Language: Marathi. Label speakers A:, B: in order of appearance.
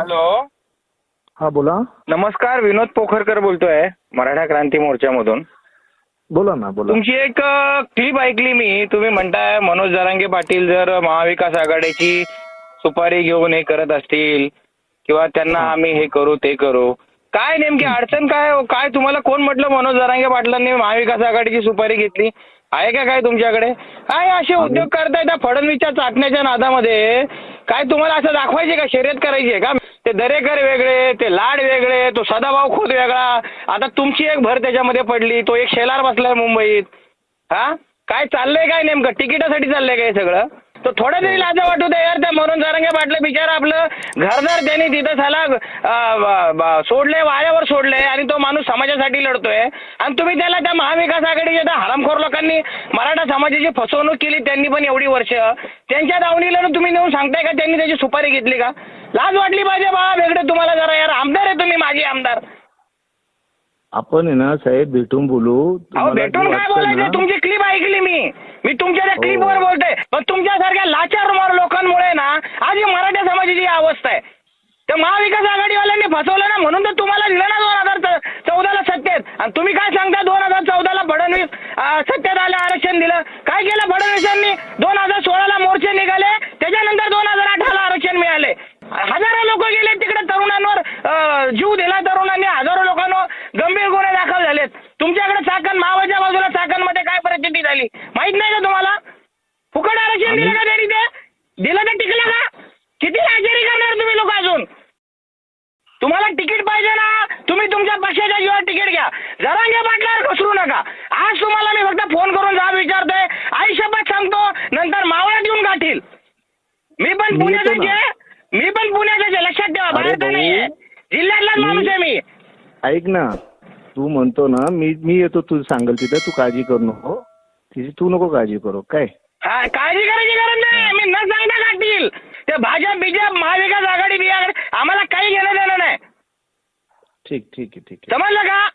A: हॅलो.
B: हा बोला.
A: नमस्कार विनोद पोखरकर बोलतोय मराठा क्रांती मोर्चामधून.
B: बोला ना बोला.
A: तुमची एक क्लिप ऐकली मी. तुम्ही म्हणताय मनोज जरांगे पाटील जर महाविकास आघाडीची सुपारी घेऊन हे करत असतील किंवा त्यांना आम्ही हे करू ते करू. काय नेमकी अडचण काय हो? काय तुम्हाला कोण म्हटलं मनोज जरांगे पाटलांनी महाविकास आघाडीची सुपारी घेतली? आहे का काय तुमच्याकडे? काय असे उद्योग करताय त्या फडणवीसच्या चाटण्याच्या नादामध्ये? काय तुम्हाला असं दाखवायचे का? शर्यत करायची आहे का? ते दरेकर वेगळे ते लाड वेगळे तो सदाभाऊ खोत वेगळा. आता तुमची एक भर त्याच्यामध्ये पडली तो एक शेलार बसलाय मुंबईत. हा? काय चाललंय काय नेमकं? तिकिटासाठी चाललंय काय सगळं? तर थोडं तरी लाजा वाटू दे यार त्या मरून जारंगे पाटलं बिचारा आपलं घरदार त्यांनी तिथं साला सोडले वाऱ्यावर सोडले आणि तो माणूस समाजासाठी लढतोय. आणि तुम्ही त्याला त्या महाविकास आघाडीच्या त्या हरामखोर लोकांनी मराठा समाजाची फसवणूक केली त्यांनी पण एवढी वर्ष. त्यांच्या दावणीला तुम्ही नेऊन सांगताय का? त्यांनी त्याची सुपारी घेतली का? लाज वाटली पाहिजे बा वेगळे तुम्हाला जरा यार. आमदार आहे तुम्ही माझे आमदार.
B: आपण आहे ना साहेब भेटून बोलू.
A: अहो
B: तुम्हाला जे
A: भेटून काय बोलायचं?
B: ना,
A: तुमची क्लिप ऐकली मी. मी तुमच्या त्या
B: हो.
A: क्लिपवर बोलतोय. पण तुमच्यासारख्या लाचार मार लोकांमुळे ना आज ही मराठा समाजाची ही अवस्था आहे त्या महाविकास आघाडीवाल्यांनी फसवलं ना म्हणून तर तुम्हाला दिलं ना दोन हजार चौदाला सत्तेत. आणि तुम्ही काय सांगता दोन हजार चौदाला फडणवीस अं, सत्तेत आलं आरक्षण दिलं. काय केलं फडणवीसांनी? दोन हजार सोळाला मोर्चे निघाले. त्याच्यानंतर दोन हजार अठराला आरक्षण मिळाले हजारो लोक गेले तिकडे तरुणांवर अं, जीव दिला तरुणांनी हजारो लोकांवर गंभीर गुन्हे दाखल झालेत. तुमच्याकडे चाकण मावाच्या बाजूला चाकणमध्ये काय परिस्थिती झाली? माहीत नाही का तुम्हाला? फुकट आरक्षण दिलं का त्यांनी ते? दिलं तर टिकलं का? किती लाचारी करणार तुम्ही लोक अजून? तुम्हाला तिकीट पाहिजे ना? तुम्ही तुमच्या पक्षाच्या जीवावर तिकीट घ्या. जरांगे पाटलावर घसरू नका आज तुम्हाला मी फक्त फोन करून जाब विचारतोय आयुष्यभर सांगतो नंतर मावळ्यात येऊन गाठील मी पण
B: मी
A: पुण्याचाच
B: येतो ना.
A: आहे मी पण पुण्याचाच आहे लक्षात ठेवा
B: अरे
A: बाहेरचा
B: भाऊ,
A: नाहीये जिल्ह्यातलाच
B: मी-
A: माणूस आहे मी
B: ऐक ना तू म्हणतो ना मी मी येतो तू सांगेल तिथं तू काळजी करू नको. तिची तू नको काळजी करू काय?
A: हा काळजी करायची गरज नाही. मी न सांगता गाठील ते भाजप बीजेप महाविकास आघाडी बिघाड आम्हाला काही घेणं देणं नाही.
B: ठीक ठीक आहे ठीक आहे.
A: समजलं का?